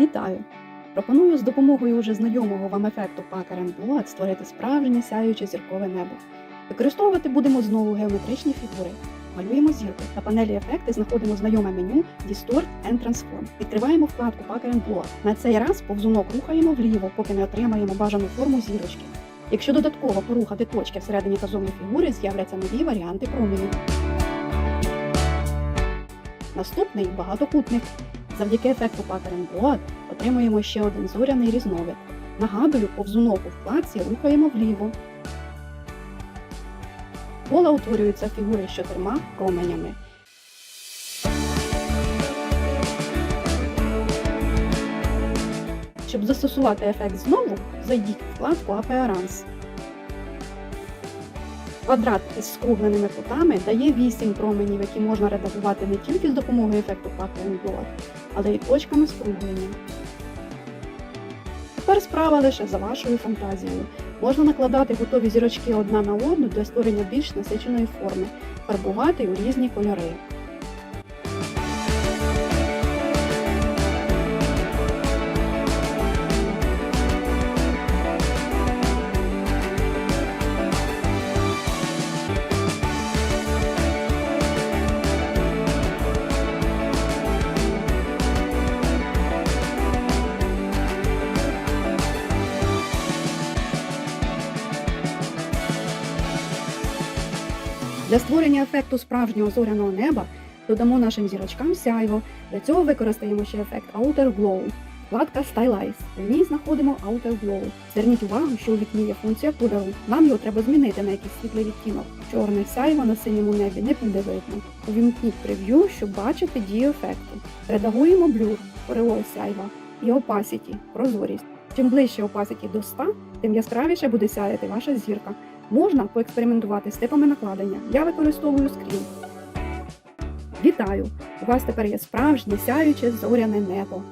Вітаю! Пропоную з допомогою уже знайомого вам ефекту Blood створити справжнє сяюче зіркове небо. Використовувати будемо знову геометричні фігури. Малюємо зірку. На панелі ефекти знаходимо знайоме меню Distort and Transform. Відкриваємо вкладку Packer Blood. На цей раз повзунок рухаємо вліво, поки не отримаємо бажану форму зірочки. Якщо додатково порухати точки всередині та зовні фігури, з'являться нові варіанти променю. Наступний багатокутник. Завдяки ефекту Pattern Blood отримуємо ще один зоряний різновид. Нагадую, повзунок у вкладці рухаємо вліво. Кола утворюються фігури з чотирма променями. Щоб застосувати ефект знову, зайдіть в вкладку Appearance. Квадрат із скругленими кутами дає 8 променів, які можна редагувати не тільки з допомогою ефекту Blood, але й точками скруглення. Тепер справа лише за вашою фантазією. Можна накладати готові зірочки одна на одну для створення більш насиченої форми, фарбувати у різні кольори. Для створення ефекту справжнього зоряного неба додамо нашим зірочкам сяйво. Для цього використаємо ще ефект Outer Glow. Вкладка Stylize. В ній знаходимо Outer Glow. Зверніть увагу, що у вікні є функція кольору. Нам його треба змінити на якийсь світлий відтінок. Чорне сяйво на синьому небі не буде видно. Увімкніть прев'ю, щоб бачити дію ефекту. Редагуємо блюр, перелой сяйва і opacity, прозорість. Чим ближче opacity до 100, тим яскравіше буде сяяти ваша зірка. Можна поекспериментувати з типами накладення. Я використовую скрін. Вітаю! У вас тепер є справжнє сяюче зоряне небо.